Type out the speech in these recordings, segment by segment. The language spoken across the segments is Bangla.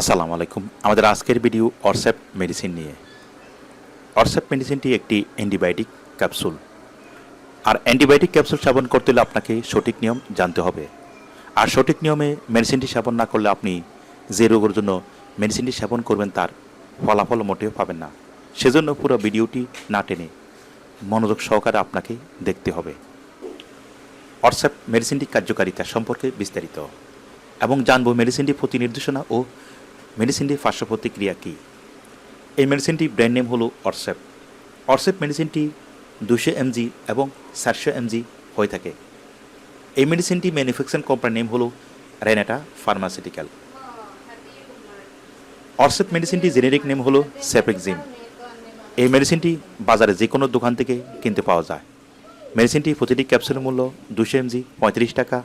আসসালামু আলাইকুম। আমাদের আজকের ভিডিও অরসেপ মেডিসিন নিয়ে। অরসেপ মেডিসিনটি একটি অ্যান্টিবায়োটিক ক্যাপসুল। আর অ্যান্টিবায়োটিক ক্যাপসুল সেবন করতে হলে আপনাকে সঠিক নিয়ম জানতে হবে। আর সঠিক নিয়মে মেডিসিনটি সেবন না করলে আপনি যে রোগের জন্য মেডিসিনটি সেবন করবেন তার ফলাফল মোটেও পাবেন না। সেজন্য পুরো ভিডিওটি না টেনে মনোযোগ সহকারে আপনাকে দেখতে হবে। হোয়াটসঅ্যাপ মেডিসিনটি কার্যকারিতা সম্পর্কে বিস্তারিত। এবং জানব মেডিসিনটি প্রতি নির্দেশনা ও মেডিসিনটির পার্শ্ব প্রতিক্রিয়া কী? এই মেডিসিনটি ব্র্যান্ড নেম হলো অরসেপ। অরসেপ মেডিসিনটি দুশো এমজি এবং চারশো এমজি হয়ে থাকে। এই মেডিসিনটি ম্যানুফ্যাকচারিং কোম্পানির নেম হলো রেনেটা ফার্মাসিউটিক্যাল। অরসেপ মেডিসিনটি জেনেরিক নেম হলো সেপেক্সিম এই মেডিসিনটি বাজারে যে কোনো দোকান থেকে কিনতে পাওয়া যায়। মেডিসিনটি প্রতিটি ক্যাপসুলের মূল্য দুশো এমজি, পঁয়ত্রিশ টাকা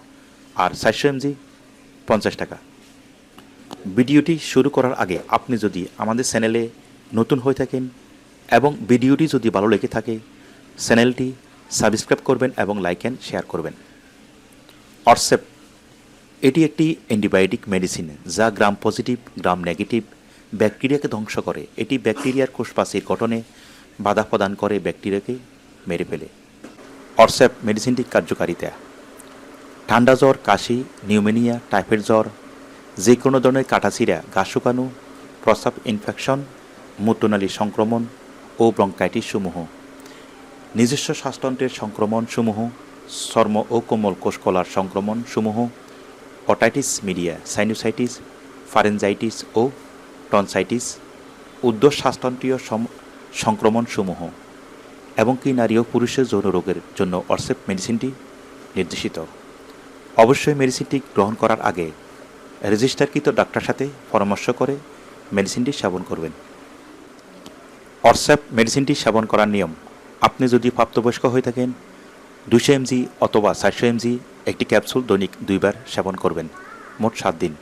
আর চারশো এমজি, পঞ্চাশ টাকা। ভিডিওটি শুরু করার আগে আপনি যদি আমাদের চ্যানেলে নতুন হয়ে থাকেন এবং ভিডিওটি যদি ভালো লেগে থাকে, চ্যানেলটি সাবস্ক্রাইব করবেন এবং লাইক অ্যান্ড শেয়ার করবেন। অরসেপ এটি একটি অ্যান্টিবায়োটিক মেডিসিন যা গ্রাম পজিটিভ গ্রাম নেগেটিভ ব্যাকটেরিয়াকে ধ্বংস করে। এটি ব্যাকটেরিয়ার কোষপাশির গঠনে বাধা প্রদান করে ব্যাকটেরিয়াকে মেরে ফেলে। অরসেপ মেডিসিনটির কার্যকারিতা। ঠান্ডা জ্বর, কাশি, নিউমোনিয়া, টাইফয়েড জ্বর যে কোনো ধরনের কাটাছিরা গা শুকানো প্রস্রাব ইনফেকশন মূত্রনালী সংক্রমণ ও ব্রঙ্কাইটিস সমূহ। নিজস্ব শ্বাসতন্ত্রের সংক্রমণ সমূহ, চর্ম ও কোমল কোষকলার সংক্রমণ সমূহ অটাইটিস মিডিয়া সাইনোসাইটিস ফারেনজাইটিস ও টনসাইটিস উদ্যোগ শ্বাসতন্ত্রীয় সম- সংক্রমণসমূহ এবং কি নারী ও পুরুষের যৌন রোগের জন্য অর্সেপ মেডিসিনটি নির্দেশিত। অবশ্যই মেডিসিনটি গ্রহণ করার আগে রেজিস্টারকৃত ডাক্তার সাথে পরামর্শ করে মেডিসিনটি সেবন করবেন। অরস্যাপ মেডিসিনটি সেবন করার নিয়ম, আপনি যদি প্রাপ্তবয়স্ক হয়ে থাকেন দুশো এমজি অথবা চারশো এমজি একটি ক্যাপসুল দৈনিক দুইবার সেবন করবেন, মোট সাত দিন।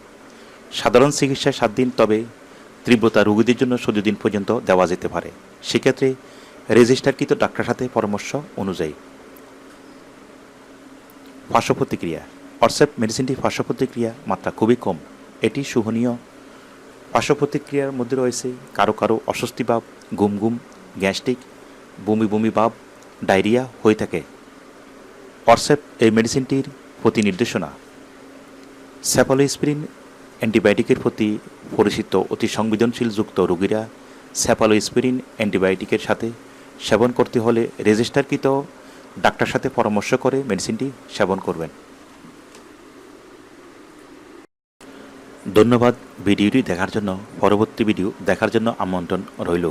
সাধারণ চিকিৎসায় সাত দিন, তবে তীব্রতা রোগীদের জন্য চোদ্দ দিন পর্যন্ত দেওয়া যেতে পারে। সেক্ষেত্রে রেজিস্টারকৃত ডাক্তার সাথে পরামর্শ অনুযায়ী। পার্শ্ব প্রতিক্রিয়া অরসেপ মেডিসিনটি পার্শ্ব প্রতিক্রিয়া মাত্রা খুবই কম। এটি শুভনীয় পার্শ্ব প্রতিক্রিয়ার মধ্যে রয়েছে কারও কারও অস্বস্তি ভাব, গুম গুম, গ্যাস্ট্রিক, বমি বমি ভাব, ডায়রিয়া হয়ে থাকে। অরসেপ এই মেডিসিনটির প্রতি নির্দেশনা। স্যাপালোস্পিরিন অ্যান্টিবায়োটিকের প্রতি পরিচিত অতি সংবেদনশীল যুক্ত রোগীরা স্যাপালোস্পিরিন অ্যান্টিবায়োটিকের সাথে সেবন করতে হলে রেজিস্টারকৃত ডাক্তার সাথে পরামর্শ করে মেডিসিনটি সেবন করবেন। ধন্যবাদ ভিডিওটি দেখার জন্য পরবর্তী ভিডিও দেখার জন্য আমন্ত্রণ রইল।